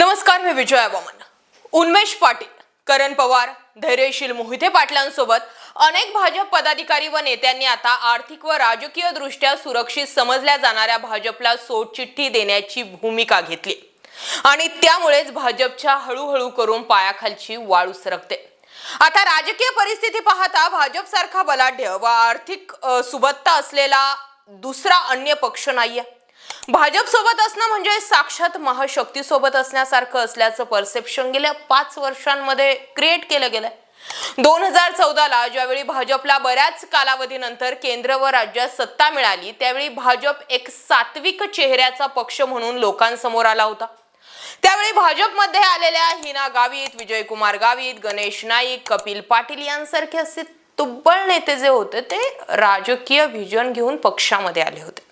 नमस्कार मी विजया वामन उन्मेष पाटील करण पवार धैर्यशील मोहिते पाटलांसोबत अनेक भाजप पदाधिकारी व नेत्यांनी आता आर्थिक व राजकीय दृष्ट्या सुरक्षित समजल्या जाणाऱ्या भाजपला सोडचिठ्ठी देण्याची भूमिका घेतली. आणि त्यामुळेच भाजपच्या हळूहळू करून पायाखालची वाळू सरकते आता राजकीय परिस्थिती पाहता भाजप सारखा बलाढ्य व आर्थिक सुबत्ता असलेला दुसरा अन्य पक्ष नाहीये. भाजप सोबत असणं म्हणजे साक्षात महाशक्ती सोबत असण्यासारखं असल्याचं परसेप्शन गेल्या पाच वर्षांमध्ये क्रिएट केलं गेलंय. दोन हजार चौदाला ज्यावेळी भाजपला बऱ्याच कालावधीनंतर केंद्र व राज्यात सत्ता मिळाली त्यावेळी भाजप एक सात्विक चेहऱ्याचा पक्ष म्हणून लोकांसमोर आला होता. त्यावेळी भाजपमध्ये आलेल्या हिना गावित विजयकुमार गावित गणेश नाईक कपिल पाटील यांसारखे असे तुब्बळ नेते जे होते ते राजकीय व्हिजन घेऊन पक्षामध्ये आले होते.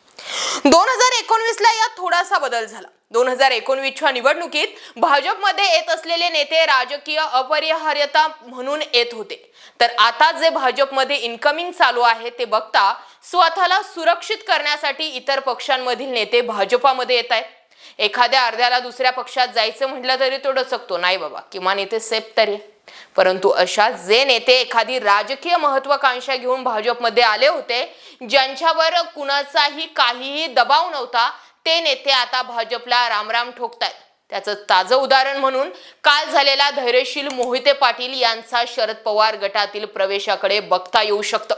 दोन हजार एकोणवीस ला यात थोडासा बदल झाला. दोन हजार एकोणवीसच्या निवडणुकीत भाजपमध्ये येत असलेले नेते राजकीय अपरिहार्यता म्हणून येत होते. तर आता जे भाजपमध्ये इन्कमिंग चालू आहे ते बघता स्वतःला सुरक्षित करण्यासाठी इतर पक्षांमधील नेते भाजपामध्ये येत आहेत. एखाद्या अर्ध्याला दुसऱ्या पक्षात जायचं म्हटलं तरी तो डचकतो. नाही बाबा किमान इथे सेफ तरी आहे. परंतु अशा जे नेते एखादी राजकीय महत्वाकांक्षा घेऊन भाजपमध्ये आले होते ज्यांच्यावर कुणाचाही काहीही दबाव नव्हता ते नेते आता भाजपला रामराम ठोकतायत. त्याचं ताजं उदाहरण म्हणून काल झालेला धैर्यशील मोहिते पाटील यांचा शरद पवार गटातील प्रवेशाकडे बघता येऊ शकतं.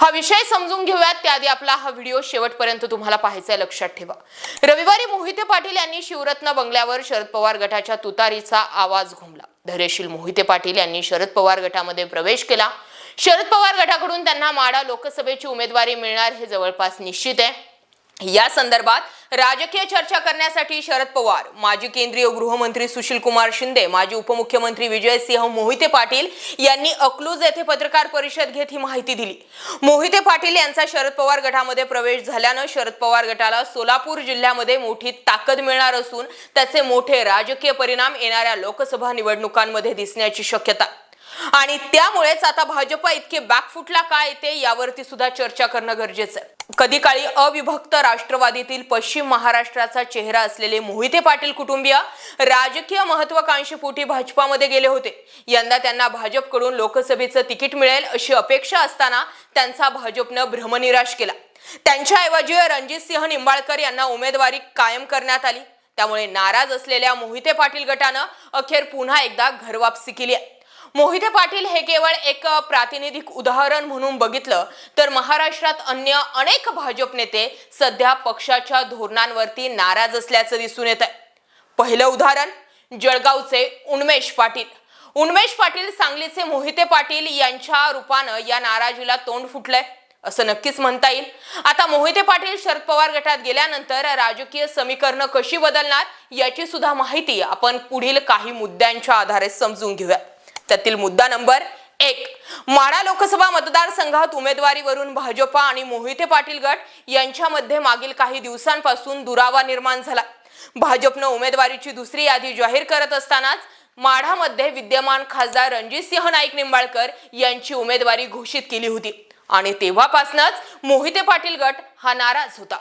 हा विषय समजून घेऊयात. त्याआधी आपला हा व्हिडिओ शेवटपर्यंत तुम्हाला पाहायचा लक्षात ठेवा. रविवारी मोहिते पाटील यांनी शिवरत्न बंगल्यावर शरद पवार गटाच्या तुतारीचा आवाज घुमला. धैर्यशील मोहिते पाटील यांनी शरद पवार गटामध्ये प्रवेश केला. शरद पवार गटाकडून त्यांना माडा लोकसभेची उमेदवारी मिळणार हे जवळपास निश्चित आहे. या संदर्भात राजकीय चर्चा करण्यासाठी शरद पवार माजी केंद्रीय गृहमंत्री सुशील कुमार शिंदे माजी उपमुख्यमंत्री विजयसिंह मोहिते पाटील यांनी अकलूज येथे पत्रकार परिषद घेत ही माहिती दिली. मोहिते पाटील यांचा शरद पवार गटामध्ये प्रवेश झाल्यानं शरद पवार गटाला सोलापूर जिल्ह्यामध्ये मोठी ताकद मिळणार असून त्याचे मोठे राजकीय परिणाम येणाऱ्या लोकसभा निवडणुकांमध्ये दिसण्याची शक्यता आणि त्यामुळेच आता भाजप इतके बॅकफुटला काय येते यावरती सुद्धा चर्चा करणं गरजेचं आहे. कधी काळी अविभक्त राष्ट्रवादीतील पश्चिम महाराष्ट्राचा चेहरा असलेले मोहिते पाटील कुटुंबीय राजकीय महत्वाकांक्षीपोटी भाजपामध्ये गेले होते. यंदा त्यांना भाजपकडून लोकसभेचं तिकीट मिळेल अशी अपेक्षा असताना त्यांचा भाजपनं भ्रमनिराश केला. त्यांच्याऐवजी रणजितसिंह निंबाळकर यांना उमेदवारी कायम करण्यात आली. त्यामुळे नाराज असलेल्या मोहिते पाटील गटानं अखेर पुन्हा एकदा घरवापसी केली आहे. मोहिते पाटील हे केवळ एक प्रातिनिधिक उदाहरण म्हणून बघितलं तर महाराष्ट्रात अन्य अनेक भाजप नेते सध्या पक्षाच्या धोरणांवरती नाराज असल्याचं दिसून येत आहे पहिलं उदाहरण जळगावचे उन्मेष पाटील. उन्मेष पाटील सांगलीचे मोहिते पाटील यांच्या रूपानं या नाराजीला तोंड फुटलंय असं नक्कीच म्हणता येईल. आता मोहिते पाटील शरद पवार गटात गेल्यानंतर राजकीय समीकरणं कशी बदलणार याची सुद्धा माहिती आपण पुढील काही मुद्द्यांच्या आधारे समजून घेऊया. त्यातील मुद्दा नंबर एक. माढा लोकसभा मतदारसंघात उमेदवारीवरून भाजपा आणि मोहिते पाटील गट यांच्यामध्ये मागील काही दिवसांपासून दुरावा निर्माण झाला. भाजपनं उमेदवारीची दुसरी यादी जाहीर करत असतानाच माढामध्ये विद्यमान खासदार रणजितसिंह नाईक निंबाळकर यांची उमेदवारी घोषित केली होती. आणि तेव्हापासूनच मोहिते पाटील गट हा नाराज होता.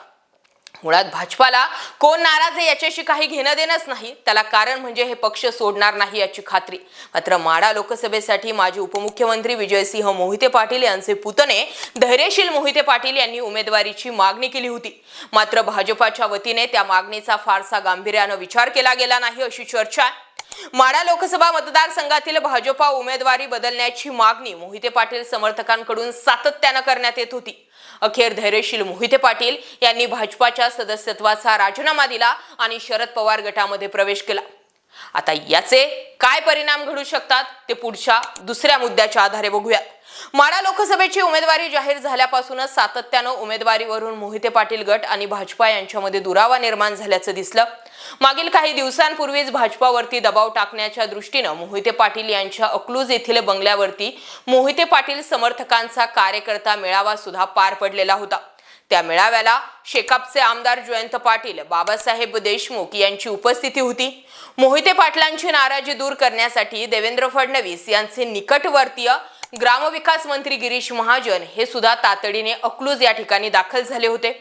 मुळात भाजपाला कोण नाराज आहे याच्याशी काही घेणं देणंच नाही. त्याला कारण म्हणजे हे पक्ष सोडणार नाही याची खात्री. मात्र माडा लोकसभेसाठी माजी उपमुख्यमंत्री विजयसिंह मोहिते पाटील यांचे पुतणे धैर्यशील मोहिते पाटील यांनी उमेदवारीची मागणी केली होती. मात्र भाजपाच्या वतीने त्या मागणीचा फारसा गांभीर्यानं विचार केला गेला नाही अशी चर्चा आहे माडा लोकसभा मतदारसंघातील भाजपा उमेदवारी बदलण्याची मागणी मोहिते पाटील समर्थकांकडून सातत्यानं करण्यात येत होती. अखेर धैर्यशील मोहिते पाटील यांनी भाजपाच्या सदस्यत्वाचा राजीनामा दिला आणि शरद पवार गटामध्ये प्रवेश केला. आता याचे काय परिणाम घडू शकतात ते पुढच्या दुसऱ्या मुद्द्याच्या आधारे बघूया. माडा लोकसभेची उमेदवारी जाहीर झाल्यापासूनच सातत्यानं उमेदवारीवरून मोहिते पाटील गट आणि भाजपा यांच्यामध्ये दुरावा निर्माण झाल्याचं दिसलं. मागील काही दिवसांपूर्वीच भाजपावरती दबाव टाकण्याच्या दृष्टीनं मोहिते पाटील यांच्या अकलूज येथील बंगल्यावरती मोहिते पाटील समर्थकांचा कार्यकर्ता मेळावा सुद्धा पार पडलेला होता. त्या मेळाव्याला शेकापचे आमदार जयंत पाटील बाबासाहेब देशमुख यांची उपस्थिती होती. मोहिते पाटलांची नाराजी दूर करण्यासाठी देवेंद्र फडणवीस यांचे निकटवर्तीय ग्रामविकास मंत्री गिरीश महाजन हे सुद्धा तातडीने अकलूज या ठिकाणी दाखल झाले होते.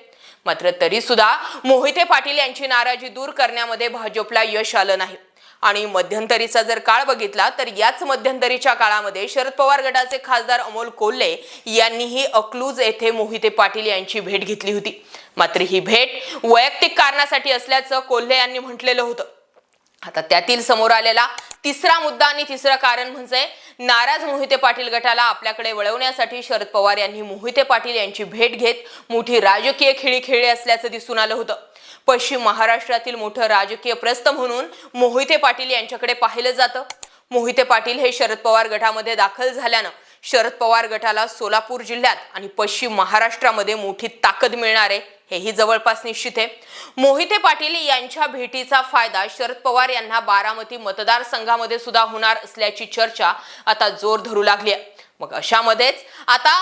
मात्र तरी सुद्धा मोहिते पाटील यांची नाराजी दूर करण्यामध्ये भाजपला यश आलं नाही. आणि मध्यंतरीचा जर काळ बघितला तर याच मध्यंतरीच्या काळामध्ये शरद पवार गटाचे खासदार अमोल कोल्हे यांनीही अकलूज येथे मोहिते पाटील यांची भेट घेतली होती. मात्र ही भेट वैयक्तिक कारणासाठी असल्याचं कोल्हे यांनी म्हटलेलं होतं. आता त्यातील समोर आलेला तिसरा मुद्दा आणि तिसरं कारण म्हणजे नाराज मोहिते पाटील गटाला आपल्याकडे वळवण्यासाठी शरद पवार यांनी मोहिते पाटील यांची भेट घेत मोठी राजकीय खेळी खेळली असल्याचं दिसून आलं होतं. पश्चिम महाराष्ट्रातील मोठं राजकीय प्रस्थ म्हणून मोहिते पाटील यांच्याकडे पाहिलं जातं. मोहिते पाटील हे शरद पवार गटामध्ये दाखल झाल्यानं शरद पवार गटाला सोलापूर जिल्ह्यात आणि पश्चिम महाराष्ट्रामध्ये मोठी ताकद मिळणार आहे. हेही जवळपास निश्चित आहे. मोहिते पाटील यांच्या भेटीचा फायदा शरद पवार यांना बारामती मतदारसंघामध्ये सुद्धा होणार असल्याची चर्चा आता जोर धरू लागली आहे. मग अशामध्येच आता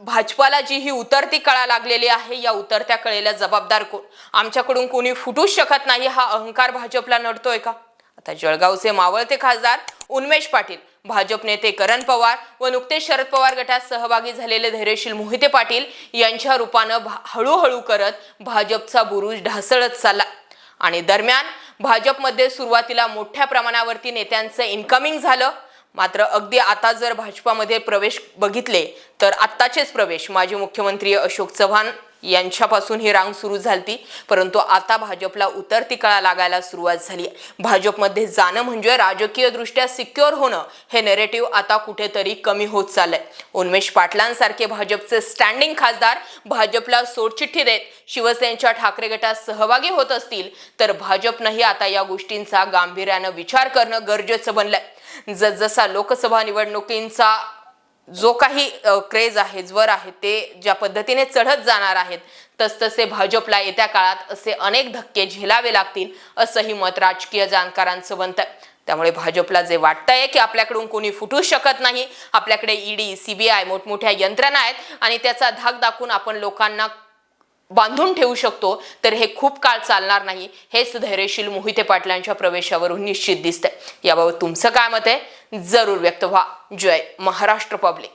भाजपाला जी ही उतरती कळा लागलेली आहे या उतरत्या कळेला जबाबदार कोण? आमच्याकडून कोणी फुटूच शकत नाही हा अहंकार भाजपला नडतोय का? आता जळगावचे मावळते खासदार उन्मेष पाटील भाजप नेते करण पवार व नुकतेच शरद पवार गटात सहभागी झालेले धैर्यशील मोहिते पाटील यांच्या रूपानं भा- हळूहळू करत भाजपचा बुरुज ढासळत चालला. आणि दरम्यान भाजपमध्ये सुरुवातीला मोठ्या प्रमाणावरती नेत्यांचं इन्कमिंग झालं. मात्र अगदी आता जर भाजपामध्ये प्रवेश बघितले तर आत्ताचेच प्रवेश माजी मुख्यमंत्री अशोक चव्हाण यांच्यापासून ही रांग सुरू झाली परंतु आता भाजपला उतरती कळा लागायला सुरुवात झाली आहे. भाजपमध्ये जाणं म्हणजे राजकीय दृष्ट्या सिक्युअर होणं. हे नेरेटिव्ह आता कुठेतरी कमी होत चाललंय. उन्मेष पाटलांसारखे भाजपचे स्टँडिंग खासदार भाजपला सोडचिठ्ठी देत शिवसेनेच्या ठाकरे गटात सहभागी होत असतील तर भाजपनंही आता या गोष्टींचा गांभीर्यानं विचार करणं गरजेचं बनलंय. जसजसा लोकसभा निवडणुकींचा जो काही क्रेज आहे ज्वर आहे ते ज्या पद्धतीने चढत जाणार आहेत तसतसे भाजपला येत्या काळात असे अनेक धक्के झेलावे लागतील असंही मत राजकीय जाणकारांचं बनतंय. त्यामुळे भाजपला जे वाटतंय की आपल्याकडून कोणी फुटू शकत नाही आपल्याकडे ईडी सीबीआय मोठमोठ्या यंत्रणा आहेत आणि त्याचा धाक दाखवून आपण लोकांना बांधून ठेवू शकतो तर हे खूप काळ चालणार नाही. हेच धैर्यशील मोहिते पाटलांच्या प्रवेशावरून निश्चित दिसतंय. याबाबत तुमचं काय मत आहे? जरूर व्यक्त व्हा. जय महाराष्ट्र पब्लिक.